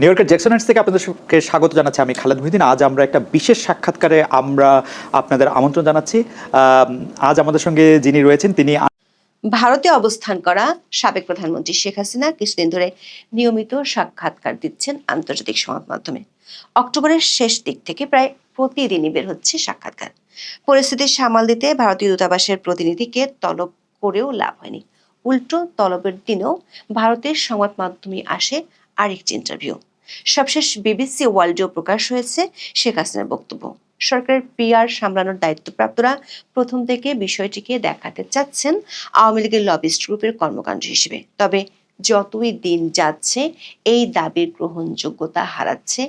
New ইয়র্কের Jackson থেকে আপনাদেরকে স্বাগত জানাচ্ছি। আমি খালেদ মহিদিন আজ আমরা একটা বিশেষ সাক্ষাৎকারে আমরা আপনাদের আমন্ত্রণ জানাচ্ছি। আজ আমাদের সঙ্গে যিনি রয়েছেন, তিনি ভারতে অবস্থান করা সাবেক প্রধানমন্ত্রী শেখ হাসিনা কিছুদিন ধরে নিয়মিত সাক্ষাৎকার দিচ্ছেন আন্তর্জাতিক সংবাদ মাধ্যমে। অক্টোবরের শেষ দিক থেকে প্রায় প্রতিদিনই বের হচ্ছে সাক্ষাৎকার। পরিস্থিতি সামাল দিতে ভারতীয় দূতাবাসের প্রতিনিধিকে তলব করেও লাভ হয়নি। উল্টো তলবের দিনেও ভারতের সংবাদ মাধ্যমে আসে আরেকটি ইন্টারভিউ সবশেষ বিবিসি ওয়ার্ল্ডেও প্রকাশ হয়েছে শেখ হাসিনার বক্তব্য। সরকারের পিআর সামলানোর দায়িত্বপ্রাপ্তরা প্রথম থেকে বিষয়টিকে দেখাতে চাচ্ছেন আওয়ামী লীগের লবিস্ট গ্রুপের কর্মকাণ্ড হিসেবে। তবে যতই দিন যাচ্ছে, এই দাবির গ্রহণযোগ্যতা হারাচ্ছে,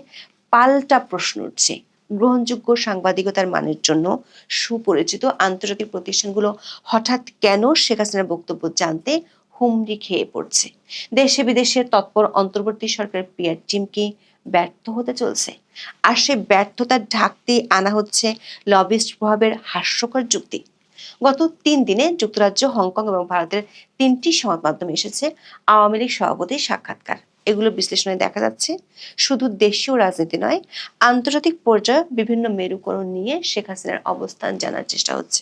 পাল্টা প্রশ্ন উঠছে। গ্রহণযোগ্য সাংবাদিকতার মানের জন্য সুপরিচিত আন্তর্জাতিক প্রতিষ্ঠানগুলো হঠাৎ কেন শেখ হাসিনার বক্তব্য জানতে হুমড়ি খেয়ে পড়ছে। দেশে বিদেশের তৎপর অন্তর্বর্তী সরকারের পিআর টিম কি ব্যর্থ হতে চলছে? আর সে ব্যর্থতা ঢাকতে আনা হচ্ছে লবিস্ট প্রভাবের হাস্যকর যুক্তি। গত তিন দিনে যুক্তরাজ্য, হংকং এবং ভারতের তিনটি সংবাদ মাধ্যমে এসেছে আওয়ামী লীগ সভাপতির সাক্ষাৎকার। এগুলো বিশ্লেষণে দেখা যাচ্ছে শুধু দেশীয় রাজনীতি নয়, আন্তর্জাতিক পর্যায়ে বিভিন্ন মেরুকরণ নিয়ে শেখ হাসিনার অবস্থান জানার চেষ্টা হচ্ছে।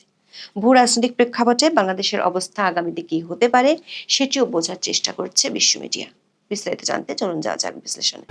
ভূ রাজনৈতিক প্রেক্ষাপটে বাংলাদেশের অবস্থা আগামীতে কি হতে পারে, সেটিও বোঝার চেষ্টা করছে বিশ্ব মিডিয়া। বিস্তারিত জানতে চলুন যাওয়া যাক বিশ্লেষণে।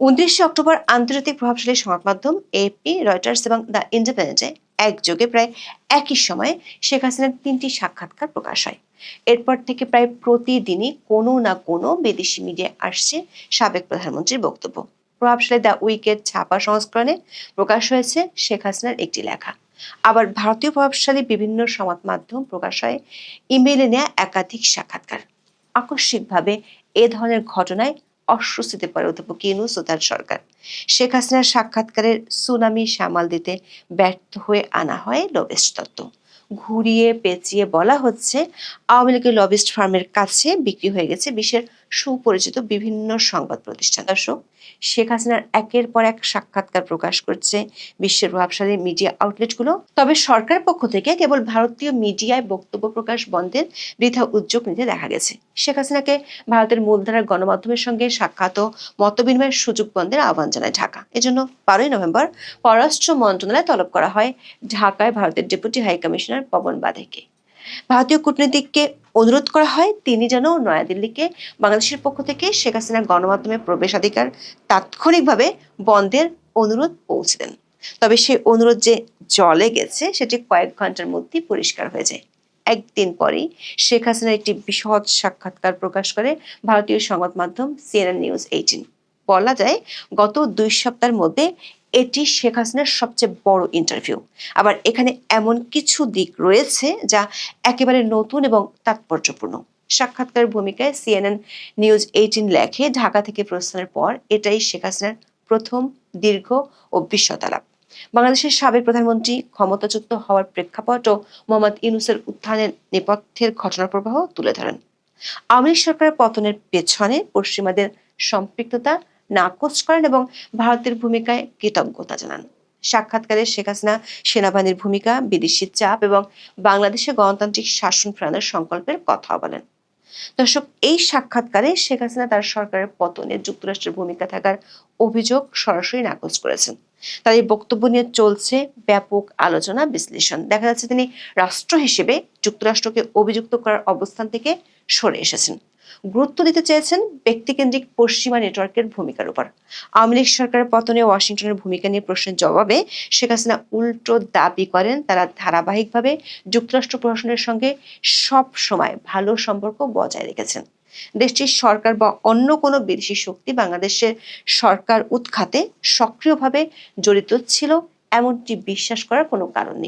উনত্রিশে অক্টোবর আন্তর্জাতিক প্রভাবশালী সংবাদ মাধ্যম এপি রয়টার্স এবং দ্য ইন্ডিপেন্ডেন্টে একযোগে প্রায় একই সময়ে শেখ হাসিনার তিনটি সাক্ষাৎকার প্রকাশ হয়। এরপর থেকে প্রায় প্রতিদিনই কোনো না কোনো বিদেশি মিডিয়ায় আসছে সাবেক প্রধানমন্ত্রীর বক্তব্য। প্রভাবশালী দ্য উইকেট ছাপা সংস্করণে প্রকাশ হয়েছে শেখ হাসিনার একটি লেখা। আবার ভারতীয় প্রভাবশালী বিভিন্ন সংবাদ মাধ্যম প্রকাশ হয় ইমেইলে নেওয়া একাধিক সাক্ষাৎকার। আকস্মিকভাবে এ ধরনের ঘটনায় অস্বস্তিতে পড়ে অধ্যাপক ইউনুস সুতার তার সরকার। শেখ হাসিনার সাক্ষাৎকারের সুনামি সামাল দিতে ব্যর্থ হয়ে আনা হয় লবিস্ট তত্ত্ব। ঘুরিয়ে পেঁচিয়ে বলা হচ্ছে, আওয়ামী লীগের লবিস্ট ফার্মের কাছে বিক্রি হয়ে গেছে বিশ্বের সুপরিচিত বিভিন্ন সংবাদ প্রতিষ্ঠান দর্শক, শেখ হাসিনার একের পর এক সাক্ষাৎকার প্রকাশ করছে বিশ্বের প্রভাবশালী মিডিয়া আউটলেটগুলো তবে সরকার পক্ষ থেকে কেবল ভারতীয় মিডিয়ায় বক্তব্য প্রকাশ বন্ধের বৃথা উদ্যোগ নিতে দেখা গেছে। শেখ হাসিনাকে ভারতের মূলধারার গণমাধ্যমের সঙ্গে সাক্ষাৎ ও মতবিনিময়ের সুযোগ বন্ধের আহ্বান জানায় ঢাকা। এজন্য বারোই নভেম্বর পররাষ্ট্র মন্ত্রণালয়ে তলব করা হয় ঢাকায় ভারতের ডেপুটি হাই কমিশনার পবন বাধেকে। ভারতীয় কূটনীতিককে অনুরোধ করা হয়, তিনি যেন নয়াদিল্লিকে বাংলাদেশের পক্ষ থেকে শেখ হাসিনার গণমাধ্যমে প্রবেশাধিকার তাৎক্ষণিকভাবে বন্ধের অনুরোধ পৌঁছে দেন। তবে সেই অনুরোধ যে জলে গেছে, সেটি কয়েক ঘণ্টার মধ্যেই পরিষ্কার হয়ে যায়। একদিন পরেই শেখ হাসিনার একটি বিশদ সাক্ষাৎকার প্রকাশ করে ভারতীয় সংবাদ মাধ্যম সিএনএন নিউজ এইটিন। বলা যায়, গত দুই সপ্তাহের মধ্যে এটি শেখ হাসিনার সবচেয়ে বড় ইন্টারভিউ আবার এখানে এমন কিছু দিক রয়েছে যা একেবারে নতুন এবং তাৎপর্যপূর্ণ। সাক্ষাৎকার ভূমিকায় সিএনএন নিউজ এইটিন লেখে, ঢাকা থেকে প্রস্থানের পর এটাই শেখ হাসিনার প্রথম দীর্ঘ ও বিশ্বতালাপ। বাংলাদেশের সাবেক প্রধানমন্ত্রী ক্ষমতাচ্যুত হওয়ার প্রেক্ষাপট ও মোহাম্মদ ইউনুসের উত্থানের নেপথ্যের ঘটনা প্রবাহ তুলে ধরেন। আওয়ামী সরকারের পতনের পেছনে পশ্চিমাদের সম্পৃক্ততা নাকচ করেন এবং ভারতের ভূমিকায় কৃতজ্ঞতা জানান। সাক্ষাৎকারে শেখ হাসিনা সেনাবাহিনীর ভূমিকা, বিদেশি চাপ এবং বাংলাদেশে গণতান্ত্রিক শাসন ফেরানোর সংকল্পের কথা বলেন। দর্শক, এই সাক্ষাৎকারে শেখ হাসিনা তার সরকারের পতনে যুক্তরাষ্ট্রের ভূমিকা থাকার অভিযোগ সরাসরি নাকচ করেছেন। তার এই বক্তব্য নিয়ে চলছে ব্যাপক আলোচনা, বিশ্লেষণ। দেখা যাচ্ছে তিনি রাষ্ট্র হিসেবে যুক্তরাষ্ট্রকে অভিযুক্ত করার অবস্থান থেকে সরে এসেছেন। গুরুত্ব দিতে চেয়েছেন ব্যক্তিকেন্দ্রিক পশ্চিমা নেটওয়ার্কের ভূমিকার উপর। আওয়ামী লীগ সরকারের পতনে ওয়াশিংটনের ভূমিকা নিয়ে প্রশ্নের জবাবে শেখ হাসিনা উল্টো দাবি করেন, তারা ধারাবাহিকভাবে যুক্তরাষ্ট্র প্রশাসনের সঙ্গে সব সময় ভালো সম্পর্ক বজায় রেখেছেন। দেশটির সরকার বা অন্য কোনো বিদেশি শক্তি বাংলাদেশের সরকার উৎখাতে সক্রিয়ভাবে জড়িত ছিল, এমনটি বিশ্বাস করার কোনো কারণ নেই।